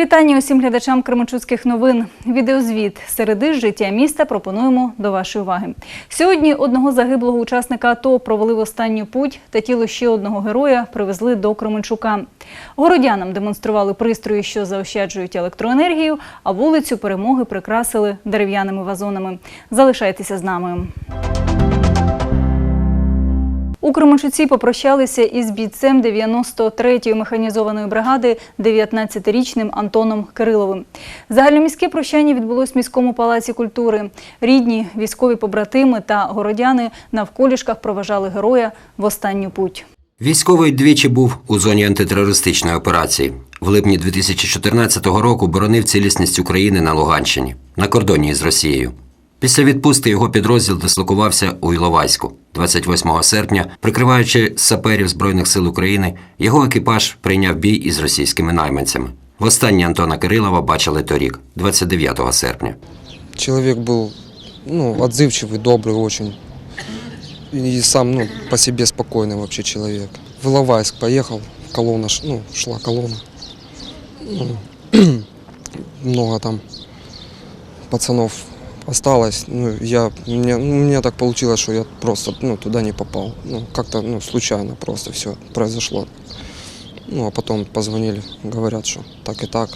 вітання усім глядачам Кременчуцьких новин. Відеозвіт середи життя міста пропонуємо до вашої уваги. Сьогодні одного загиблого учасника АТО провели в останню путь та тіло ще одного героя привезли до Кременчука. Городянам демонстрували пристрої, що заощаджують електроенергію, а вулицю перемоги прикрасили дерев'яними вазонами. Залишайтеся з нами. У Кременчуці попрощалися із бійцем 93-ї механізованої бригади 19-річним Антоном Кириловим. Загальноміське прощання відбулось в міському палаці культури. Рідні, військові побратими та городяни навколішках проважали героя в останню путь. Військовий двічі був у зоні антитерористичної операції. В липні 2014 року боронив цілісність України на Луганщині, на кордоні із Росією. Після відпустки його підрозділ дислокувався у Іловайську. 28 серпня, прикриваючи саперів Збройних сил України, його екіпаж прийняв бій із російськими найманцями. Востаннє Антона Кирилова бачили торік, 29 серпня. Человек был ну, отзывчивый, добрый очень. И сам ну, по себе спокойный вообще человек. В Иловайск поехал, колонна, ш- ну, шла колонна. Ну, много там пацанов осталось. Ну, я, мне, ну, у так получилось, что я просто ну, туда не попал. Ну, как-то ну, случайно просто все произошло. Ну, а потом позвонили, говорят, что так и так.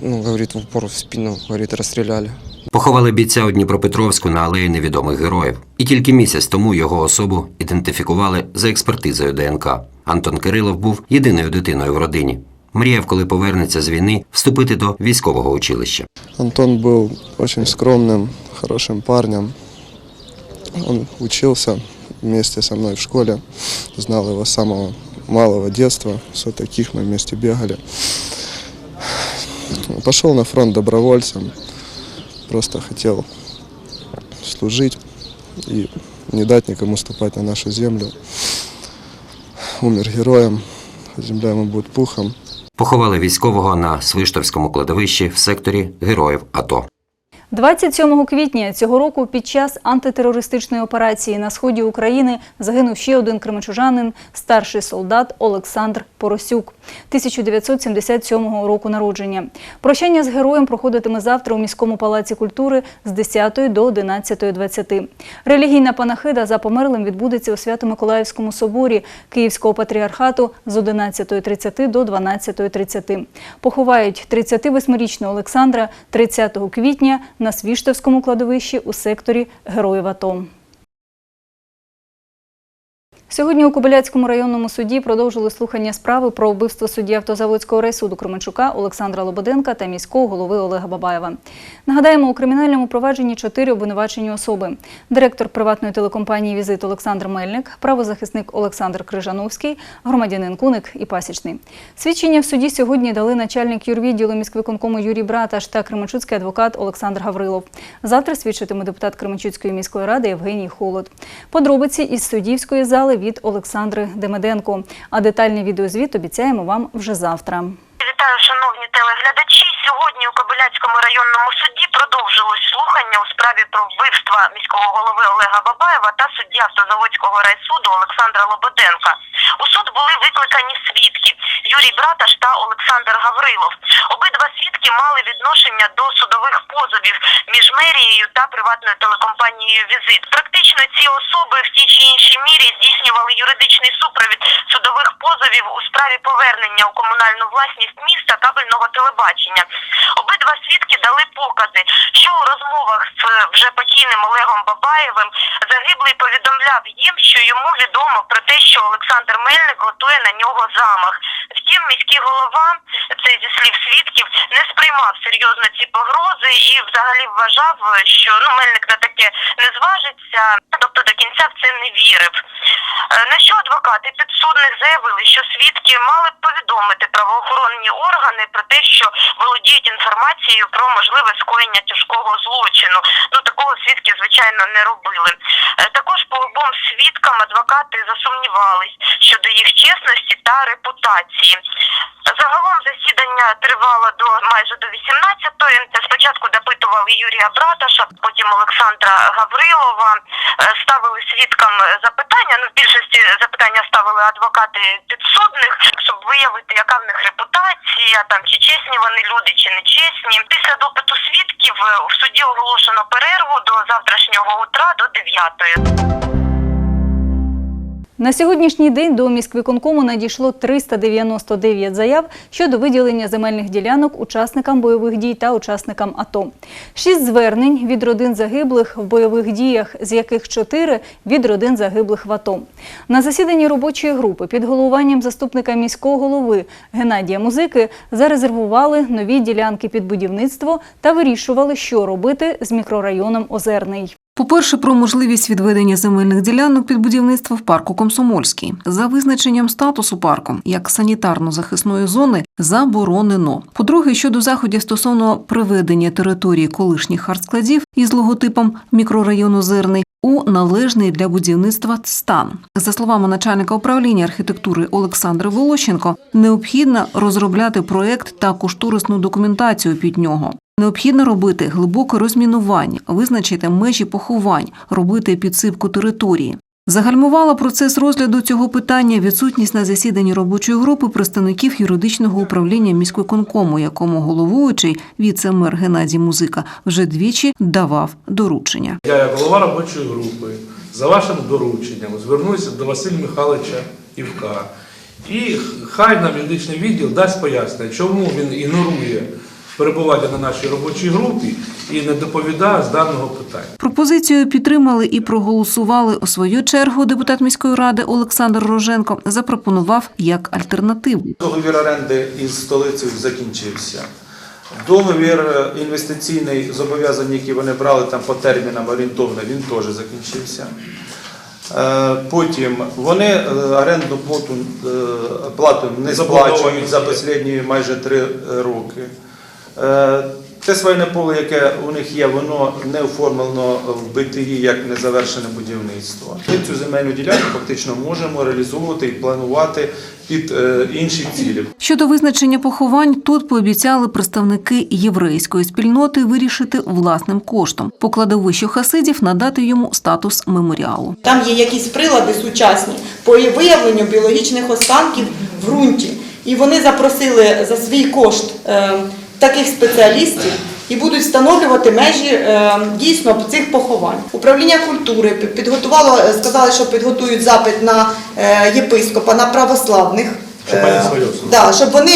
Ну, говорит, в упор в спину, говорит, расстреляли. Поховали бійця у Дніпропетровську на алеї невідомих героїв. І тільки місяць тому його особу ідентифікували за експертизою ДНК. Антон Кирилов був єдиною дитиною в родині. Мріяв, коли повернеться з війни, вступити до військового училища. Антон был очень скромным, хорошим парнем. Он учился вместе со мной в школе, знал его с самого малого детства, с вот таких мы вместе бегали. Пошел на фронт добровольцем, просто хотел служить и не дать никому ступать на нашу землю. Умер героем, земля ему будет пухом. Поховали військового на Свиштовському кладовищі в секторі героїв АТО. 27 квітня цього року під час антитерористичної операції на сході України загинув ще один кременчужанин, старший солдат Олександр Поросюк, 1977 року народження. Прощання з героєм проходитиме завтра у міському палаці культури з 10 до 11.20. Релігійна панахида за померлим відбудеться у Свято-Миколаївському соборі Київського патріархату з 11.30 до 12.30. Поховають 38-річного Олександра 30 квітня на Свіштовському кладовищі у секторі Героїв АТО. Сьогодні у Кобиляцькому районному суді продовжили слухання справи про вбивство судді автозаводського райсуду Кременчука Олександра Лободенка та міського голови Олега Бабаєва. Нагадаємо, у кримінальному провадженні чотири обвинувачені особи: директор приватної телекомпанії Візит Олександр Мельник, правозахисник Олександр Крижановський, громадянин Куник і Пасічний. Свідчення в суді сьогодні дали начальник юрвідділу міськвиконкому Юрій Браташ та кременчуцький адвокат Олександр Гаврилов. Завтра свідчитиме депутат Кременчуцької міської ради Євгеній Холод. Подробиці із суддівської зали від Олександри Демиденко. А детальний відеозвіт обіцяємо вам вже завтра. Вітаю, шановні телеглядачі. Сьогодні у Кобиляцькому районному суді продовжилось слухання у справі про вбивства міського голови Олега Бабаєва та судді автозаводського райсуду Олександра Лободенка. У суд були викликані свідки Юрій Браташ та Олександр Гаврилов. Обидва свідки мали відношення до судових позовів між мерією та приватною телекомпанією Візит. Практично ці особи в тій чи іншій мірі здійснювали юридичний супровід судових позовів у справі повернення у комунальну власність міста кабельного телебачення. Обидва свідки дали покази, що у розмовах з вже покійним Олегом Бабаєвим загиблий повідомляв їм, що йому відомо про те, що Олександр Мельник готує на нього замах. Втім, міський голова, це зі слів свідків, не сприймав серйозно ці погрози і взагалі вважав, що ну Мельник на таке не зважиться, тобто до кінця в це не вірив. Е, На що адвокати підсудних заявили, що свідки мали повідомити правоохоронні органи про те, що володіють інформацією про можливе скоєння тяжкого злочину. Ну такого свідки, звичайно, не робили. Е, Також по обом свідкам адвокати засумнівались щодо їх чесності та репутації. Загалом засідання тривало до майже до 18-ї. Спочатку допитували Юрія Браташа, потім Олександра Гаврилова. Е, Ставили свідкам запитання. Ну, в більшості запитання ставили адвокати підсудних, щоб виявити, яка в них репутація, там чи чесні вони люди, чи не чесні. Після допиту свідків е, в суді оголошено перерву до завтрашнього утра до 9. На сьогоднішній день до міськвиконкому надійшло 399 заяв щодо виділення земельних ділянок учасникам бойових дій та учасникам АТО. Шість звернень від родин загиблих в бойових діях, з яких чотири від родин загиблих в АТО. На засіданні робочої групи під головуванням заступника міського голови Геннадія Музики зарезервували нові ділянки під будівництво та вирішували, що робити з мікрорайоном Озерний. По-перше, про можливість відведення земельних ділянок під будівництво в парку Комсомольський за визначенням статусу парку як санітарно-захисної зони заборонено. По-друге, щодо заходів стосовно приведення території колишніх артскладів із логотипом мікрорайону Зерний у належний для будівництва стан. За словами начальника управління архітектури Олександра Волощенко, необхідно розробляти проект та кошторисну документацію під нього. Необхідно робити глибоке розмінування, визначити межі поховань, робити підсипку території. Загальмувала процес розгляду цього питання відсутність на засіданні робочої групи представників юридичного управління міськвиконкому, якому головуючий віце-мер Геннадій Музика вже двічі давав доручення. Я, як голова робочої групи, за вашим дорученням звернуся до Василя Михайловича Івка. І хай нам юридичний відділ дасть пояснення, чому він ігнорує перебування на нашій робочій групі і не доповідає з даного питання. Пропозицію підтримали і проголосували у свою чергу. Депутат міської ради Олександр Роженко запропонував як альтернативу. Договір оренди із столицею закінчився. Договір е, інвестиційний зобов'язань, які вони брали там по термінам орієнтовно, він теж закінчився. Е, Потім вони е, орендну плату, плату не сплачують за останні майже три роки. Е, Те своє поле, яке у них є, воно не оформлено в БТІ як незавершене будівництво. Ми цю земельну ділянку фактично можемо реалізовувати і планувати під е, інші цілі. Щодо визначення поховань, тут пообіцяли представники єврейської спільноти вирішити власним коштом. По кладовищу хасидів надати йому статус меморіалу. Там є якісь прилади сучасні по виявленню біологічних останків в ґрунті. І вони запросили за свій кошт е, таких спеціалістів і будуть встановлювати межі е, дійсно цих поховань. Управління культури підготувало, е, сказали, що підготують запит на е, єпископа, на православних. Щоб вони да, щоб вони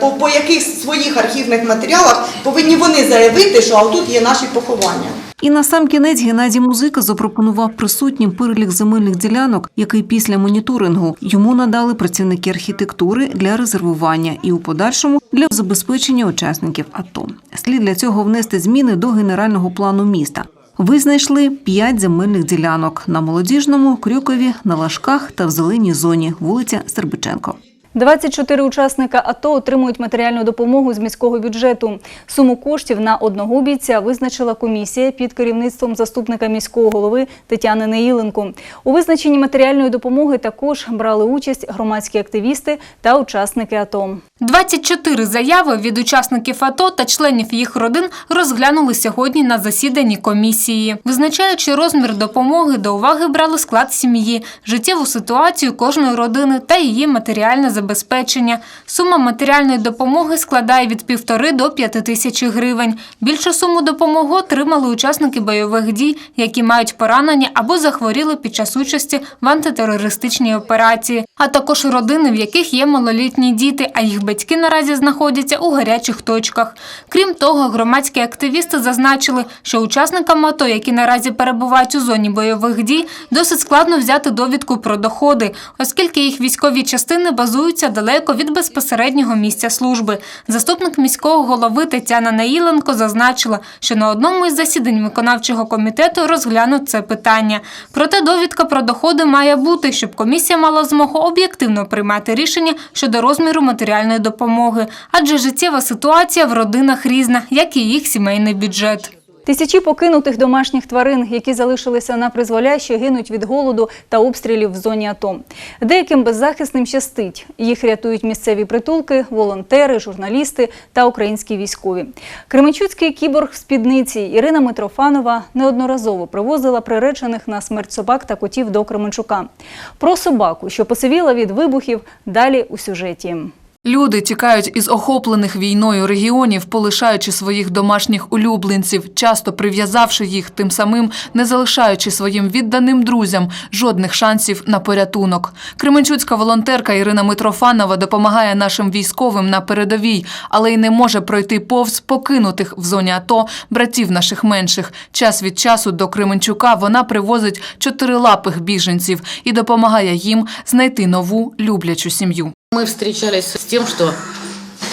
по, по якихось своїх архівних матеріалах повинні вони заявити, що а тут є наші поховання. І на сам кінець Геннадій Музика запропонував присутнім перелік земельних ділянок, який після моніторингу йому надали працівники архітектури для резервування і у подальшому для забезпечення учасників АТО. Слід для цього внести зміни до генерального плану міста. Ви знайшли п'ять земельних ділянок на молодіжному, крюкові, на лашках та в зеленій зоні вулиця Сербиченко. 24 учасника АТО отримують матеріальну допомогу з міського бюджету. Суму коштів на одного бійця визначила комісія під керівництвом заступника міського голови Тетяни Неїленко. У визначенні матеріальної допомоги також брали участь громадські активісти та учасники АТО. 24 заяви від учасників АТО та членів їх родин розглянули сьогодні на засіданні комісії. Визначаючи розмір допомоги, до уваги брали склад сім'ї, життєву ситуацію кожної родини та її матеріальне забезпечення. Сума матеріальної допомоги складає від півтори до п'яти тисяч гривень. Більшу суму допомоги отримали учасники бойових дій, які мають поранення або захворіли під час участі в антитерористичній операції, а також родини, в яких є малолітні діти, а їх батьки наразі знаходяться у гарячих точках. Крім того, громадські активісти зазначили, що учасникам АТО, які наразі перебувають у зоні бойових дій, досить складно взяти довідку про доходи, оскільки їх військові частини базуються далеко від безпосереднього місця служби. Заступник міського голови Тетяна Наїленко зазначила, що на одному із засідань виконавчого комітету розглянуть це питання. Проте довідка про доходи має бути, щоб комісія мала змогу об'єктивно приймати рішення щодо розміру матеріальної допомоги, адже життєва ситуація в родинах різна, як і їх сімейний бюджет. Тисячі покинутих домашніх тварин, які залишилися на призволяще, гинуть від голоду та обстрілів в зоні АТО. Деяким беззахисним щастить. Їх рятують місцеві притулки, волонтери, журналісти та українські військові. Кременчуцький кіборг в спідниці Ірина Митрофанова неодноразово привозила приречених на смерть собак та котів до Кременчука. Про собаку, що посивіла від вибухів, далі у сюжеті. Люди тікають із охоплених війною регіонів, полишаючи своїх домашніх улюбленців, часто прив'язавши їх, тим самим не залишаючи своїм відданим друзям жодних шансів на порятунок. Кременчуцька волонтерка Ірина Митрофанова допомагає нашим військовим на передовій, але й не може пройти повз покинутих в зоні АТО братів наших менших. Час від часу до Кременчука вона привозить чотирилапих біженців і допомагає їм знайти нову люблячу сім'ю. Мы встречались с тем, что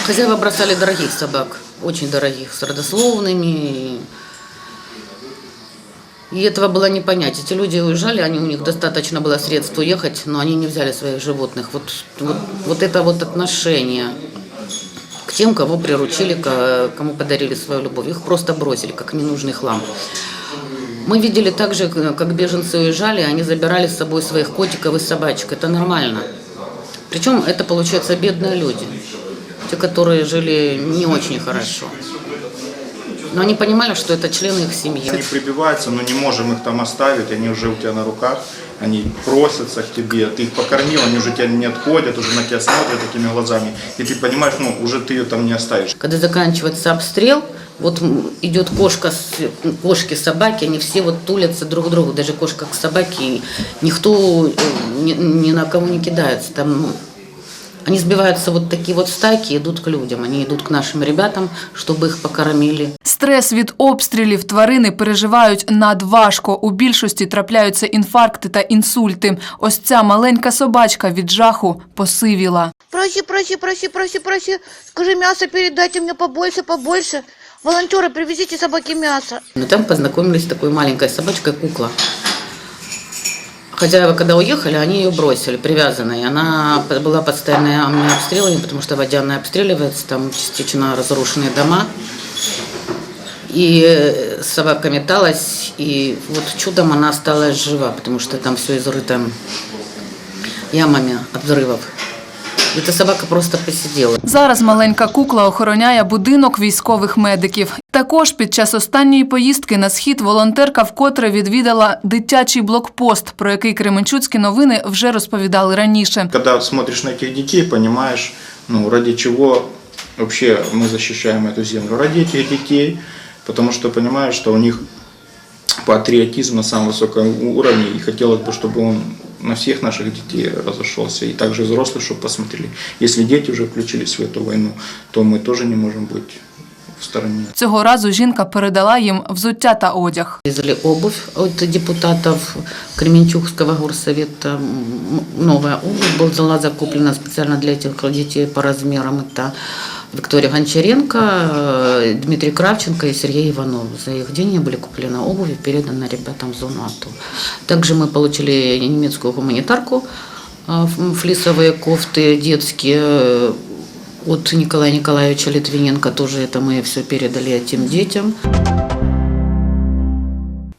хозяева бросали дорогих собак, очень дорогих, с родословными. И этого было не понять. Эти люди уезжали, они, у них достаточно было средств уехать, но они не взяли своих животных. Вот, вот, вот это вот отношение к тем, кого приручили, ко- кому подарили свою любовь. Их просто бросили, как ненужный хлам. Мы видели также, как беженцы уезжали, они забирали с собой своих котиков и собачек. Это нормально. Причем это, получается, бедные люди. Те, которые жили не очень хорошо. Но они понимали, что это члены их семьи. Они прибиваются, но не можем их там оставить, они уже у тебя на руках, они просятся к тебе, ты их покормил, они уже тебя не отходят, уже на тебя смотрят такими глазами, и ты понимаешь, ну, уже ты ее там не оставишь. Когда заканчивается обстрел, вот идет кошка, с, кошки, собаки, они все вот тулятся друг к другу, даже кошка к собаке, и никто э, ни, ни на кого не кидается. Там, ну, они сбиваются вот такие вот стайки, и идут к людям, они идут к нашим ребятам, чтобы их покормили. Стрес від обстрілів тварини переживають надважко. У більшості трапляються інфаркти та інсульти. Ось ця маленька собачка від жаху посивіла. Проси, проси, проси, проси, проси. Скажи, мясо передайте мне побольше, побольше. Волонтеры, привезите собаке мясо. Но там познакомились с такой маленькой собачкой кукла. Хозяева, когда уехали, они ее бросили, привязанной. Она п- была постоянными обстрелами, потому что водяная обстреливается, там частично разрушенные дома. И э, собака металась, и вот чудом она осталась жива, потому что там все изрыто ямами от взрывов. Эта собака просто посидела. Зараз маленька кукла охороняє будинок військових медиків. Також під час останньої поїздки на схід волонтерка вкотре відвідала дитячий блокпост, про який Кременчуцькі новини вже розповідали раніше. Когда смотришь на этих детей, понимаешь, ну, ради чего вообще мы защищаем эту землю. Ради этих детей, потому что понимаешь, что у них патриотизм на самом высоком уровне, и хотелось бы, чтобы он на всех наших детей разошелся, и также взрослые, чтобы посмотрели. Если дети уже включились в эту войну, то мы тоже не можем быть в стороне. Цього разу жінка передала їм взуття та одяг. Привезли обувь от депутатов Кременчугского горсовета. М, Новая обувь была закуплена специально для этих детей по размерам. Это Виктория Гончаренко, э, Дмитрий Кравченко и Сергей Иванов. За их деньги были куплены обувь и переданы ребятам в зону АТО. Также мы получили немецкую гуманитарку, э, ф- флисовые кофты детские э, от Николая Николаевича Литвиненко. Тоже это мы все передали этим детям.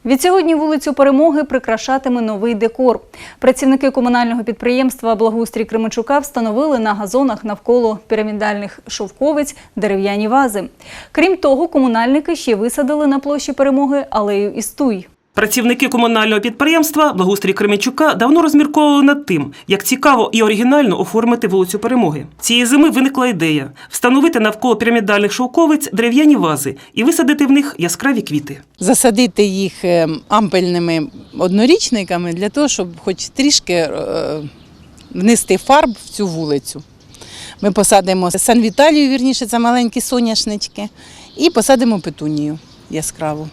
Відсьогодні вулицю Перемоги прикрашатиме новий декор. Працівники комунального підприємства Благоустрій Кременчука встановили на газонах навколо пірамідальних шовковиць дерев'яні вази. Крім того, комунальники ще висадили на площі Перемоги алею із туй. Працівники комунального підприємства Благоустрій Кременчука давно розмірковували над тим, як цікаво і оригінально оформити вулицю Перемоги. Цієї зими виникла ідея встановити навколо пірамідальних шовковиць дерев'яні вази і висадити в них яскраві квіти. засадити їх е, ампельними однорічниками для того, щоб хоч трішки е, внести фарб в цю вулицю. Ми посадимо Сан-Віталію, вірніше, це маленькі соняшнички, і посадимо петунію яскраву.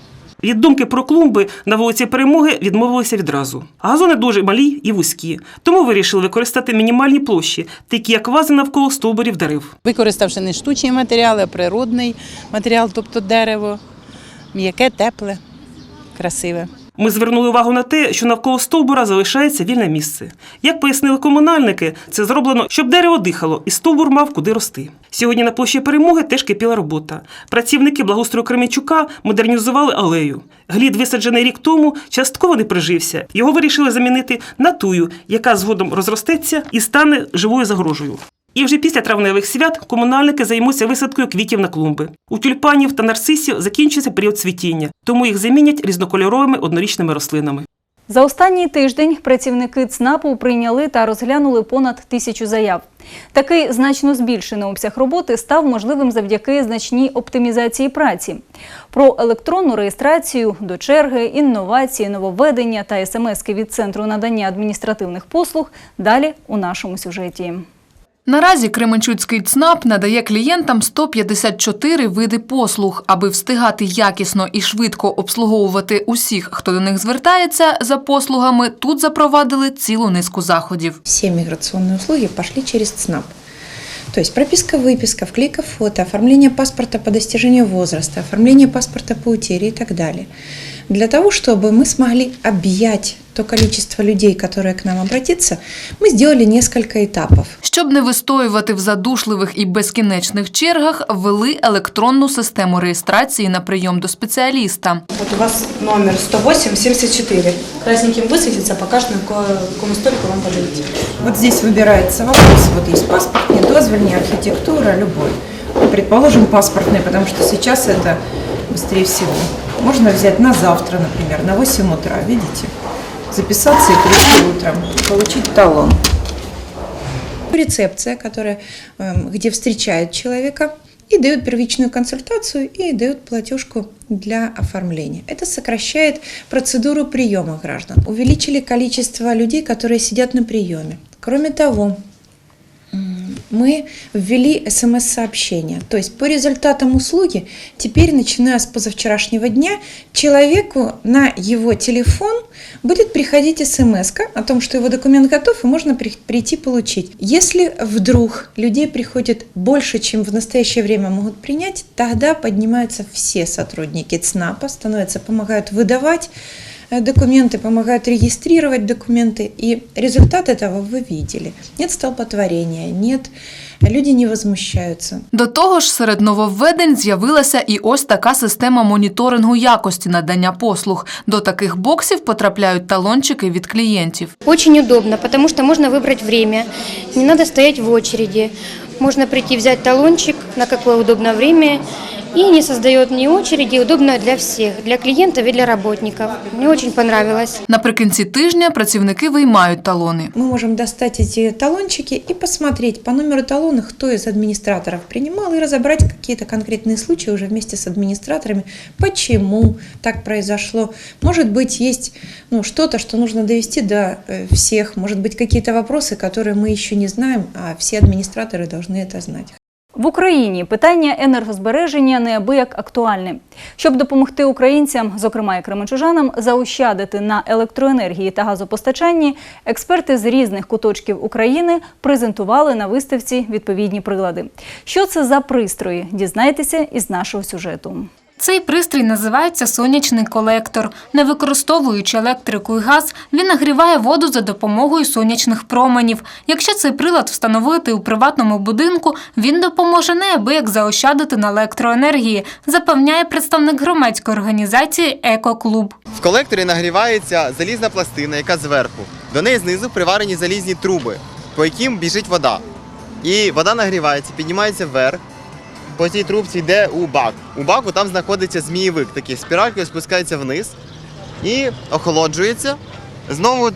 Від думки про клумби на вулиці Перемоги відмовилися відразу. Газони дуже малі і вузькі, тому вирішили використати мінімальні площі, такі як вази навколо стовбурів дерев. Використавши не штучні матеріали, а природний матеріал, тобто дерево, м'яке, тепле, красиве. Ми звернули увагу на те, що навколо стовбура залишається вільне місце. Як пояснили комунальники, це зроблено, щоб дерево дихало, і стовбур мав куди рости. Сьогодні на площі перемоги теж кипіла робота. Працівники благоустрою Кременчука модернізували алею. Глід, висаджений рік тому, частково не прижився. Його вирішили замінити на тую, яка згодом розростеться і стане живою загрожею. І вже після травневих свят комунальники займуться висадкою квітів на клумби. У тюльпанів та нарцисів закінчиться період цвітіння, тому їх замінять різнокольоровими однорічними рослинами. За останній тиждень працівники ЦНАПу прийняли та розглянули понад тисячу заяв. Такий значно збільшений обсяг роботи став можливим завдяки значній оптимізації праці. Про електронну реєстрацію до черги, інновації, нововведення та смски від центру надання адміністративних послуг далі у нашому сюжеті. Наразі Кременчуцький ЦНАП надає клієнтам 154 види послуг. Аби встигати якісно і швидко обслуговувати усіх, хто до них звертається за послугами, тут запровадили цілу низку заходів. Все миграционные услуги пошли через ЦНАП. То есть прописка, выписка, вклейка фото, оформление паспорта по достижению возраста, оформление паспорта по утере и так далее. Для того, чтобы мы смогли объять то количество людей, которые к нам обратятся, мы сделали несколько этапов. Щоб не вистоювати в задушливих і безкінечних чергах, ввели електронну систему реєстрації на прийом до спеціаліста. Вот у вас номер 108-74. Красненьким высветится по каждому, какому столику вам подойти. Вот здесь выбирается вопрос. Вот есть паспортный, дозвольный, архитектура, любой. Ну, Предположим, паспортный, потому что сейчас это быстрее всего. Можно взять на завтра, например, на 8 утра, видите? Записаться и прийти утром, получить талон. Рецепция, которая, эм, где встречают человека и дают первичную консультацию и дают платежку для оформления. Это сокращает процедуру приема граждан. Увеличили количество людей, которые сидят на приеме. Кроме того, мы ввели смс-сообщения. То есть по результатам услуги теперь, начиная с позавчерашнего дня, человеку на его телефон будет приходить смс о том, что его документ готов и можно при- прийти получить. Если вдруг людей приходит больше, чем в настоящее время могут принять, тогда поднимаются все сотрудники ЦНАПа, становятся, помогают выдавать документы, помогают регистрировать документы. И результат этого вы видели. Нет столпотворения, нет, люди не возмущаются. До того ж, серед нововведень з'явилася і ось така система моніторингу якості надання послуг. До таких боксів потрапляють талончики від клієнтів. Очень удобно, потому что можно выбрать время, не надо стоять в очереди. Можно прийти взять талончик на какое удобное время и не создает ни очереди, удобно для всех, для клиентов и для работников. Мне очень понравилось. Наприкінці тижня працівники виймають талони. Мы можем достать эти талончики и посмотреть по номеру талона, кто из администраторов принимал, и разобрать какие-то конкретные случаи уже вместе с администраторами, почему так произошло. Может быть, есть ну, что-то, что нужно довести до э, всех, может быть, какие-то вопросы, которые мы еще не знаем, а все администраторы должны это знать. В Україні питання енергозбереження неабияк актуальне. Щоб допомогти українцям, зокрема і кременчужанам, заощадити на електроенергії та газопостачанні, експерти з різних куточків України презентували на виставці відповідні прилади. Що це за пристрої? Дізнайтеся із нашого сюжету. Цей пристрій називається сонячний колектор. Не використовуючи електрику і газ, він нагріває воду за допомогою сонячних променів. Якщо цей прилад встановити у приватному будинку, він допоможе неабияк заощадити на електроенергії, запевняє представник громадської організації Екоклуб. В колекторі нагрівається залізна пластина, яка зверху. До неї знизу приварені залізні труби, по яким біжить вода. І вода нагрівається, піднімається вверх. По цій трубці йде у бак. У баку там знаходиться змієвик, такий спіралькою спускається вниз і охолоджується. Знову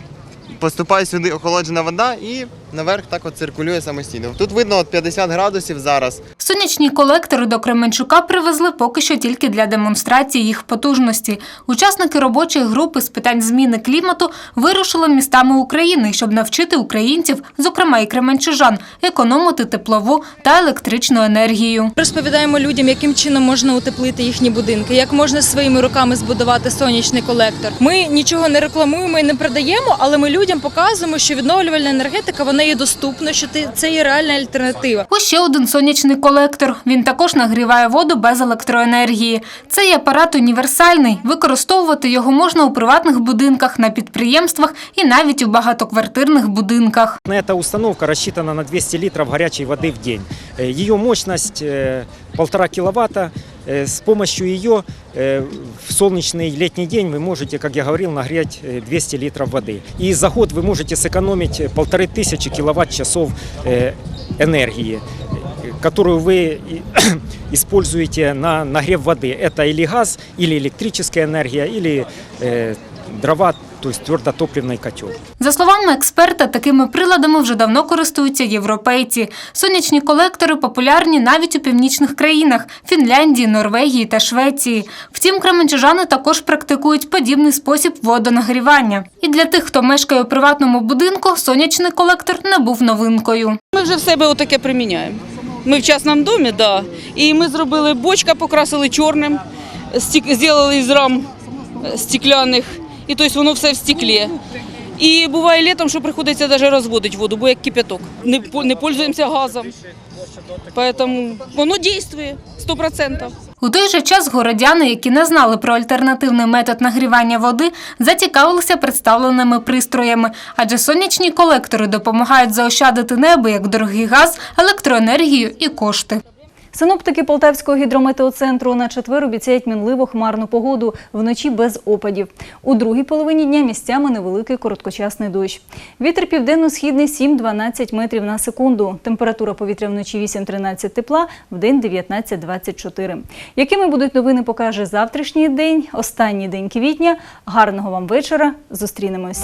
поступає сюди охолоджена вода і наверх так от циркулює самостійно. Тут видно от 50 градусів зараз. Сонячні колектори до Кременчука привезли поки що тільки для демонстрації їх потужності. Учасники робочої групи з питань зміни клімату вирушили містами України, щоб навчити українців, зокрема і кременчужан, економити теплову та електричну енергію. Розповідаємо людям, яким чином можна утеплити їхні будинки, як можна своїми руками збудувати сонячний колектор. Ми нічого не рекламуємо і не продаємо, але ми людям показуємо, що відновлювальна енергетика вона воно є доступно, що ти- це є реальна альтернатива. Ось ще один сонячний колектор. Він також нагріває воду без електроенергії. Цей апарат універсальний. Використовувати його можна у приватних будинках, на підприємствах і навіть у багатоквартирних будинках. Эта установка рассчитана на 200 литров горячей воды в день. Э, Ее мощность э, полтора киловатта. Э, С помощью ее э, в солнечный летний день вы можете, как я говорил, нагреть э, 200 литров воды. И за год вы можете сэкономить э, полторы тысячи киловатт-часов э, энергии, э, которую вы используете на нагрев воды. Это или газ, или электрическая энергия, или э, дрова, то есть твердотопливный котел. За словами експерта, такими приладами вже давно користуються європейці. Сонячні колектори популярні навіть у північних країнах – Фінляндії, Норвегії та Швеції. Втім, кременчужани також практикують подібний спосіб водонагрівання. І для тих, хто мешкає у приватному будинку, сонячний колектор не був новинкою. Ми вже в себе отаке приміняємо. Ми в частному домі, да. І ми зробили бочка, покрасили чорним, зробили із рам е, стекляних, і тобто воно все в стеклі. І буває літом, що приходиться навіть розводити воду, бо як кипяток. Не, не пользуємося газом. Тому воно дійствує 100%. У той же час городяни, які не знали про альтернативний метод нагрівання води, зацікавилися представленими пристроями, адже сонячні колектори допомагають заощадити небо як дорогий газ, електроенергію і кошти. Синоптики Полтавського гідрометеоцентру на четвер обіцяють мінливо хмарну погоду вночі без опадів. У другій половині дня місцями невеликий короткочасний дощ. Вітер південно-східний 7-12 метрів на секунду. Температура повітря вночі 8-13 тепла, вдень 19-24. Якими будуть новини, покаже завтрашній день, останній день квітня. Гарного вам вечора. Зустрінемось.